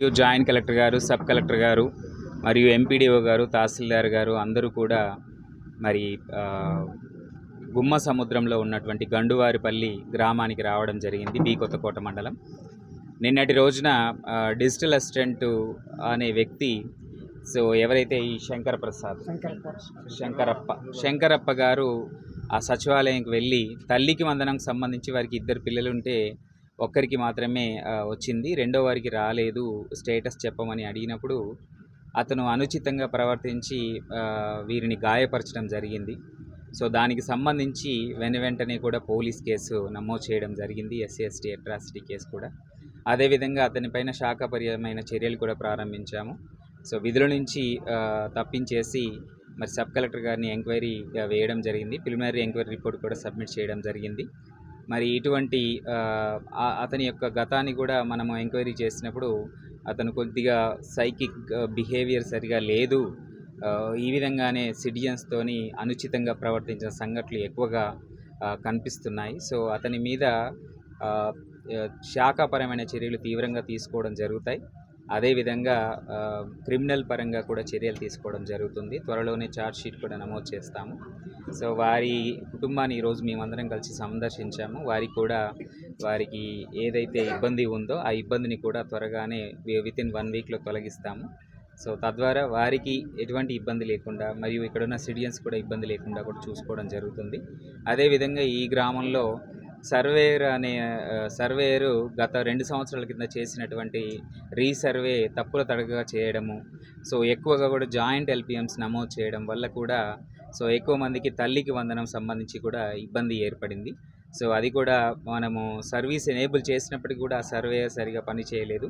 మరియు joint collector గారు sub collector గారు మరియు ఎంపీడీఓ గారు తహసీల్దార్ గారు అందరూ కూడా మరి గుమ్మ సముద్రంలో ఉన్నటువంటి గండువారిపల్లి గ్రామానికి రావడం జరిగింది బి కొత్తకోట మండలం. నిన్నటి రోజున డిజిటల్ అసిస్టెంట్ అనే వ్యక్తి సో ఎవరైతే ఈ శంకర ప్రసాద్ శంకరప్ప శంకరప్ప గారు ఆ సచివాలయంకి వెళ్ళి తల్లికి వందనంకి సంబంధించి వారికి ఇద్దరు పిల్లలు ఉంటే ఒక్కరికి మాత్రమే వచ్చింది. రెండో వారికి రాలేదు. స్టేటస్ చెప్పమని అడిగినప్పుడు అతను అనుచితంగా ప్రవర్తించి వీరిని గాయపరచడం జరిగింది. సో దానికి సంబంధించి వెను వెంటనే కూడా పోలీస్ కేసు నమోదు చేయడం జరిగింది. ఎస్సీ ఎస్టీ అట్రాసిటీ కేసు కూడా. అదేవిధంగా అతనిపైన శాఖపర్యమైన చర్యలు కూడా ప్రారంభించాము. సో విధుల నుంచి తప్పించేసి మరి సబ్ కలెక్టర్ గారిని ఎంక్వైరీ వేయడం జరిగింది. ప్రిలిమినరీ ఎంక్వైరీ రిపోర్ట్ కూడా సబ్మిట్ చేయడం జరిగింది. మరి ఇటువంటి అతని యొక్క గతాన్ని కూడా మనము ఎంక్వైరీ చేసినప్పుడు అతను కొద్దిగా సైకిక్ బిహేవియర్ సరిగా లేదు. ఈ విధంగానే సిటిజన్స్తోని అనుచితంగా ప్రవర్తించిన సంఘటనలు ఎక్కువగా కనిపిస్తున్నాయి. సో అతని మీద శాఖపరమైన శాఖాపరమైన చర్యలు తీవ్రంగా తీసుకోవడం జరుగుతాయి. అదేవిధంగా క్రిమినల్ పరంగా కూడా చర్యలు తీసుకోవడం జరుగుతుంది. త్వరలోనే ఛార్జ్ షీట్ కూడా నమోదు చేస్తాము. సో వారి కుటుంబాన్ని ఈరోజు మేమందరం కలిసి సందర్శించాము. వారికి కూడా వారికి ఏదైతే ఇబ్బంది ఉందో ఆ ఇబ్బందిని కూడా త్వరగానే విత్ ఇన్ వన్ వీక్లో తొలగిస్తాము. సో తద్వారా వారికి ఎటువంటి ఇబ్బంది లేకుండా మరియు ఇక్కడ ఉన్న సిటిజన్స్ కూడా ఇబ్బంది లేకుండా కూడా చూసుకోవడం జరుగుతుంది. అదేవిధంగా ఈ గ్రామంలో సర్వేయర్ అనే సర్వేయరు గత రెండు సంవత్సరాల కింద చేసినటువంటి రీసర్వే తప్పుల తడకగా చేయడము సో ఎక్కువగా కూడా జాయింట్ ఎల్పిఎంస్ నమోదు చేయడం వల్ల కూడా సో ఎక్కువ మందికి తల్లికి వందనం సంబంధించి కూడా ఇబ్బంది ఏర్పడింది. సో అది కూడా మనము సర్వీస్ ఎనేబుల్ చేసినప్పటికీ కూడా ఆ సర్వేయర్ సరిగా పని చేయలేదు.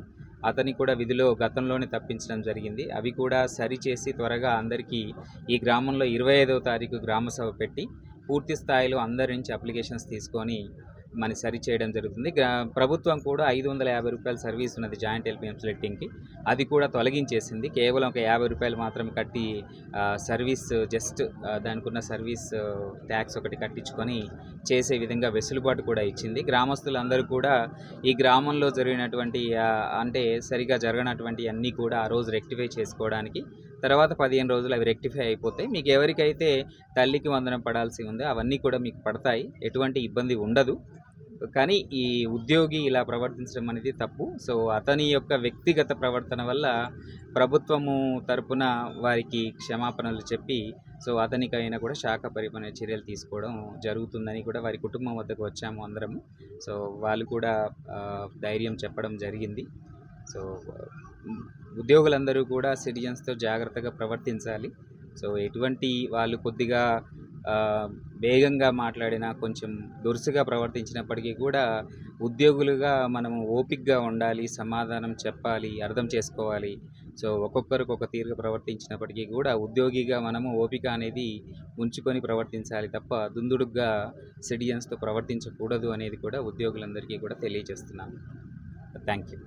అతని కూడా విధిలో గతంలోనే తప్పించడం జరిగింది. అవి కూడా సరిచేసి త్వరగా అందరికీ ఈ గ్రామంలో ఇరవై ఐదవ తారీఖు గ్రామ సభ పెట్టి పూర్తి స్థాయిలో అందరి నుంచి అప్లికేషన్స్ తీసుకొని మన సరి చేయడం జరుగుతుంది. గ్రా- ప్రభుత్వం కూడా ఐదు వందల యాభై రూపాయల సర్వీస్ ఉన్నది జాయింట్ ఎల్పిఎం సెలెక్టింగ్కి అది కూడా తొలగించేసింది. కేవలం ఒక యాభై రూపాయలు మాత్రం కట్టి సర్వీస్ జస్ట్ దానికి ఉన్న సర్వీస్ ట్యాక్స్ ఒకటి కట్టించుకొని చేసే విధంగా వెసులుబాటు కూడా ఇచ్చింది. గ్రామస్తులందరూ కూడా ఈ గ్రామంలో జరిగినటువంటి అంటే సరిగా జరగనటువంటి అన్నీ కూడా ఆ రోజు రెక్టిఫై చేసుకోవడానికి తర్వాత పదిహేను రోజులు అవి రెక్టిఫై అయిపోతాయి. మీకు ఎవరికైతే తల్లికి వందనం పడాల్సి ఉందో అవన్నీ కూడా మీకు పడతాయి. ఎటువంటి ఇబ్బంది ఉండదు. కానీ ఈ ఉద్యోగి ఇలా ప్రవర్తించడం అనేది తప్పు. సో అతని యొక్క వ్యక్తిగత ప్రవర్తన వల్ల ప్రభుత్వము తరపున వారికి క్షమాపణలు చెప్పి సో అతనికైనా కూడా శాఖ పరిపాలన చర్యలు తీసుకోవడం జరుగుతుందని కూడా వారి కుటుంబం వద్దకు వచ్చాము అందరము. సో వాళ్ళు కూడా ధైర్యం చెప్పడం జరిగింది. సో ఉద్యోగులందరూ కూడా సిటిజన్స్తో జాగ్రత్తగా ప్రవర్తించాలి. సో ఎటువంటి వాళ్ళు కొద్దిగా వేగంగా మాట్లాడినా కొంచెం దురుసుగా ప్రవర్తించినప్పటికీ కూడా ఉద్యోగులుగా మనము ఓపిక్గా ఉండాలి సమాధానం చెప్పాలి అర్థం చేసుకోవాలి. సో ఒక్కొక్కరికి ఒక తీరుగా ప్రవర్తించినప్పటికీ కూడా ఉద్యోగిగా మనము ఓపిక అనేది ఉంచుకొని ప్రవర్తించాలి తప్ప దుందుడుగ్గా సిటిజన్స్తో ప్రవర్తించకూడదు అనేది కూడా ఉద్యోగులందరికీ కూడా తెలియజేస్తున్నాను. Thank you.